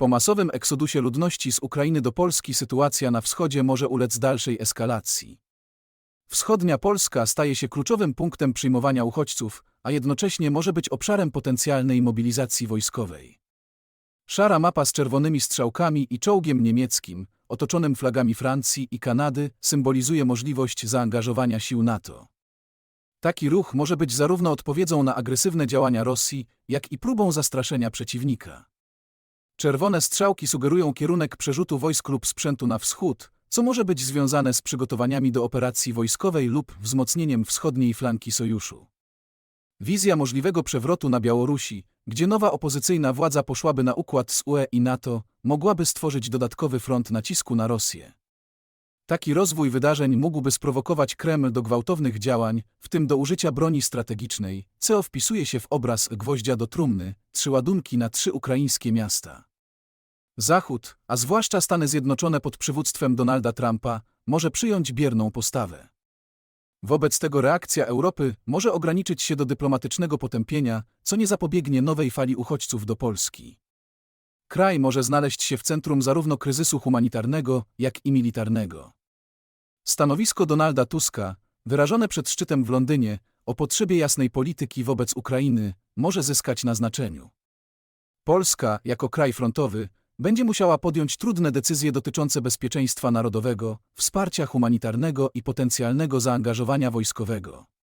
Po masowym eksodusie ludności z Ukrainy do Polski sytuacja na wschodzie może ulec dalszej eskalacji. Wschodnia Polska staje się kluczowym punktem przyjmowania uchodźców, a jednocześnie może być obszarem potencjalnej mobilizacji wojskowej. Szara mapa z czerwonymi strzałkami i czołgiem niemieckim, otoczonym flagami Francji i Kanady, symbolizuje możliwość zaangażowania sił NATO. Taki ruch może być zarówno odpowiedzią na agresywne działania Rosji, jak i próbą zastraszenia przeciwnika. Czerwone strzałki sugerują kierunek przerzutu wojsk lub sprzętu na wschód, co może być związane z przygotowaniami do operacji wojskowej lub wzmocnieniem wschodniej flanki sojuszu. Wizja możliwego przewrotu na Białorusi, gdzie nowa opozycyjna władza poszłaby na układ z UE i NATO, mogłaby stworzyć dodatkowy front nacisku na Rosję. Taki rozwój wydarzeń mógłby sprowokować Kreml do gwałtownych działań, w tym do użycia broni strategicznej, co wpisuje się w obraz gwoździa do trumny, trzy ładunki na trzy ukraińskie miasta. Zachód, a zwłaszcza Stany Zjednoczone pod przywództwem Donalda Trumpa, może przyjąć bierną postawę. Wobec tego reakcja Europy może ograniczyć się do dyplomatycznego potępienia, co nie zapobiegnie nowej fali uchodźców do Polski. Kraj może znaleźć się w centrum zarówno kryzysu humanitarnego, jak i militarnego. Stanowisko Donalda Tuska, wyrażone przed szczytem w Londynie, o potrzebie jasnej polityki wobec Ukrainy, może zyskać na znaczeniu. Polska, jako kraj frontowy, będzie musiała podjąć trudne decyzje dotyczące bezpieczeństwa narodowego, wsparcia humanitarnego i potencjalnego zaangażowania wojskowego.